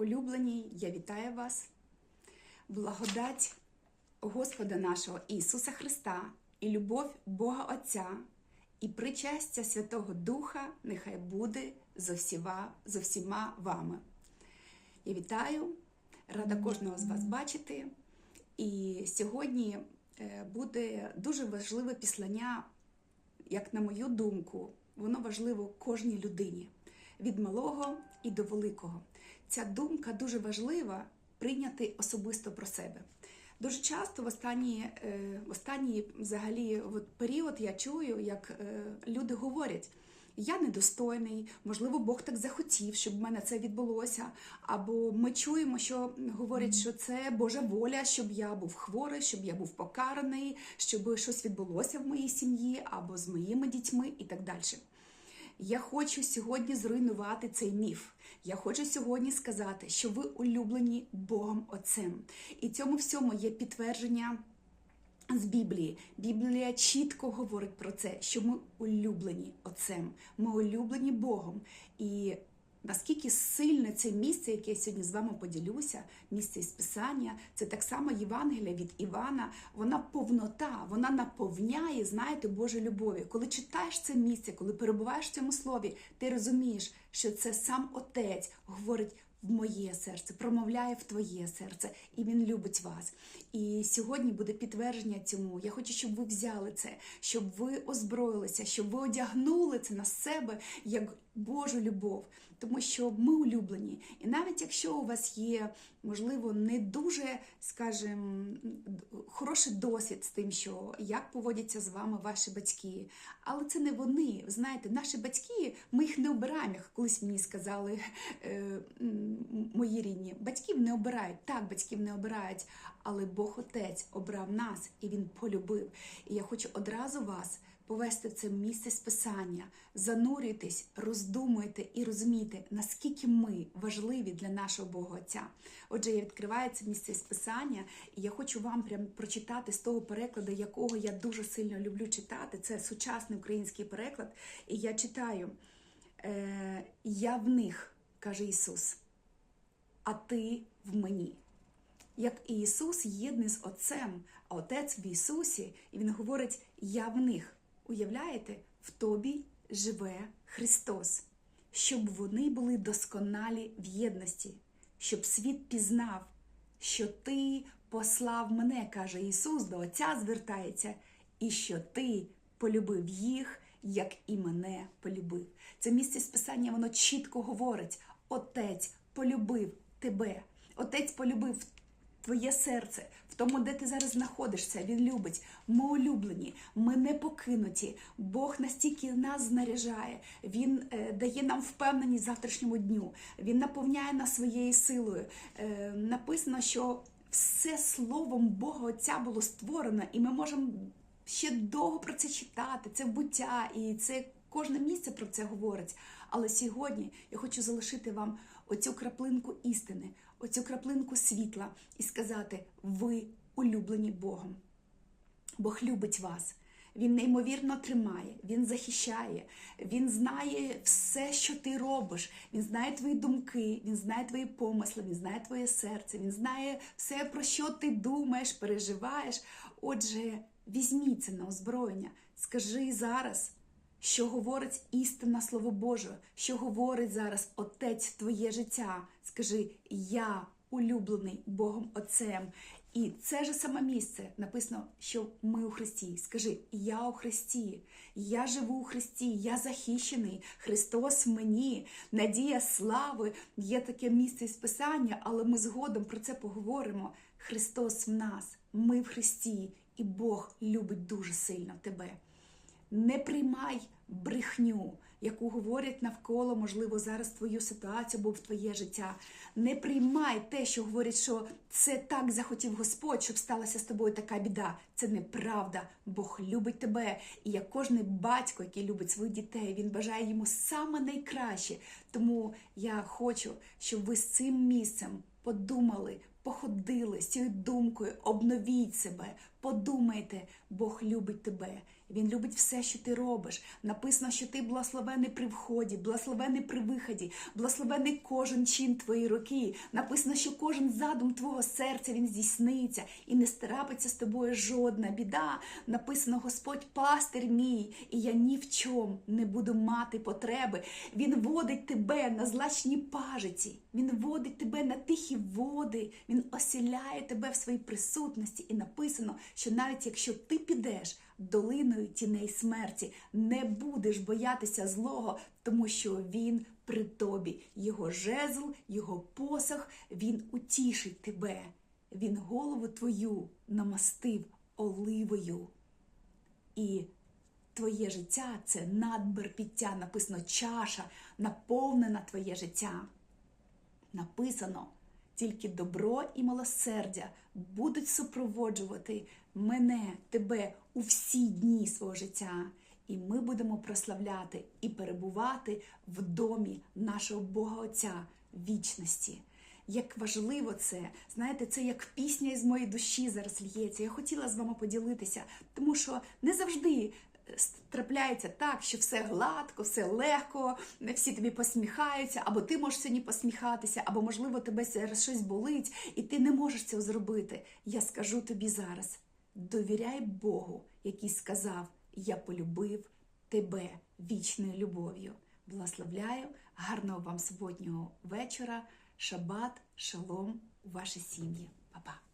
улюблені, я вітаю вас. Благодать Господа нашого Ісуса Христа і любов Бога Отця і причастя Святого Духа нехай буде зо всіма, зо всіма вами. Я вітаю, рада кожного з вас бачити. І сьогодні е, буде дуже важливе післання, як на мою думку, воно важливо кожній людині від малого і до великого. Ця думка дуже важлива прийняти особисто про себе. Дуже часто в останній, е, в останній взагалі от період я чую, як е, люди говорять. Я недостойний, можливо, Бог так захотів, щоб в мене це відбулося. Або ми чуємо, що говорять, що це Божа воля, щоб я був хворий, щоб я був покараний, щоб щось відбулося в моїй сім'ї або з моїми дітьми і так далі. Я хочу сьогодні зруйнувати цей міф. Я хочу сьогодні сказати, що ви улюблені Богом Отцем. І цьому всьому є підтвердження з Біблії. Біблія чітко говорить про це, що ми улюблені Отцем, ми улюблені Богом. І наскільки сильне це місце, яке я сьогодні з вами поділюся, місце із Писання, це так само Євангелія від Івана. Вона повнота, вона наповняє, знаєте, Божої любові. Коли читаєш це місце, коли перебуваєш в цьому слові, ти розумієш, що це сам Отець говорить. В моє серце, промовляє в твоє серце, і він любить вас. І сьогодні буде підтвердження цьому. Я хочу, щоб ви взяли це, щоб ви озброїлися, щоб ви одягнули це на себе як Божу любов, тому що ми улюблені. І навіть якщо у вас є, можливо, не дуже, скажімо, хороший досвід з тим, що як поводяться з вами ваші батьки, але це не вони. Знаєте, наші батьки, ми їх не обираємо, як колись мені сказали е, мої рідні. Батьків не обирають. Так, батьків не обирають, але Бог Отець обрав нас і Він полюбив. І я хочу одразу вас повести в це місце списання, занурюйтесь, роздумуйте і розумійте, наскільки ми важливі для нашого Бога Отця. Отже, я відкриваю це місце списання, і я хочу вам прям прочитати з того перекладу, якого я дуже сильно люблю читати. Це сучасний український переклад. І я читаю: е, Я в них, каже Ісус, а ти в мені. Як і Ісус єдний з Отцем, а Отець в Ісусі, і Він говорить: Я в них. Уявляєте, в тобі живе Христос, щоб вони були досконалі в єдності, щоб світ пізнав, що Ти послав мене, каже Ісус, до Отця звертається, і що Ти полюбив їх, як і мене полюбив. Це місце списання, воно чітко говорить: Отець полюбив тебе, Отець полюбив твоє серце, в тому, де ти зараз знаходишся, він любить. Ми улюблені, ми не покинуті. Бог настільки нас знаряжає, Він е, дає нам впевненість завтрашньому дню. Він наповняє нас своєю силою. Е, написано, що все словом Бога Отця було створено, і ми можемо ще довго про це читати. Це буття, і це кожне місце про це говорить. Але сьогодні я хочу залишити вам оцю краплинку істини, оцю краплинку світла і сказати: ви улюблені Богом. Бог любить вас. Він неймовірно тримає, він захищає, він знає все, що ти робиш. Він знає твої думки, він знає твої помисли, він знає твоє серце, він знає все, про що ти думаєш, переживаєш. Отже, візьміть це на озброєння. Скажи зараз, що говорить істинне Слово Боже, що говорить зараз Отець твоє життя. Скажи, я улюблений Богом Отцем. І це ж саме місце написано, що ми у Христі. Скажи, я у Христі, я живу у Христі, я захищений, Христос мені, надія слави. Є таке місце із Писання, але ми згодом про це поговоримо. Христос в нас, ми в Христі, і Бог любить дуже сильно тебе. Не приймай брехню, яку говорять навколо, можливо, зараз твою ситуацію або в твоє життя. Не приймай те, що говорять, що це так захотів Господь, щоб сталася з тобою така біда. Це неправда. Бог любить тебе. І як кожний батько, який любить своїх дітей, він бажає йому саме найкраще. Тому я хочу, щоб ви з цим місцем подумали. Походили з цією думкою, обновіть себе, подумайте, Бог любить тебе, Він любить все, що ти робиш. Написано, що ти благословений при вході, благословений при виході, благословений кожен чин твоєї руки. Написано, що кожен задум твого серця він здійсниться і не страпиться з тобою жодна біда. Написано, Господь пастир мій, і я ні в чому не буду мати потреби. Він водить тебе на злачні пажиці, він водить тебе на тихі води, він осіляє тебе в своїй присутності. І написано, що навіть якщо ти підеш долиною тіней смерті, не будеш боятися злого, тому що він при тобі. Його жезл, його посох, він утішить тебе. Він голову твою намастив оливою. І твоє життя це надбир пиття, написано чаша, наповнена твоє життя. Написано, тільки добро і милосердя будуть супроводжувати мене, тебе у всі дні свого життя. І ми будемо прославляти і перебувати в домі нашого Бога Отця вічності. Як важливо це, знаєте, це як пісня із моєї душі зараз лється. Я хотіла з вами поділитися, тому що не завжди трапляється так, що все гладко, все легко, всі тобі посміхаються, або ти можеш сьогодні посміхатися, або, можливо, тебе зараз щось болить, і ти не можеш цього зробити. Я скажу тобі зараз: довіряй Богу, який сказав: Я полюбив тебе вічною любов'ю. Благословляю, гарного вам суботнього вечора, шабат, шалом у вашій сім'ї. Па-па!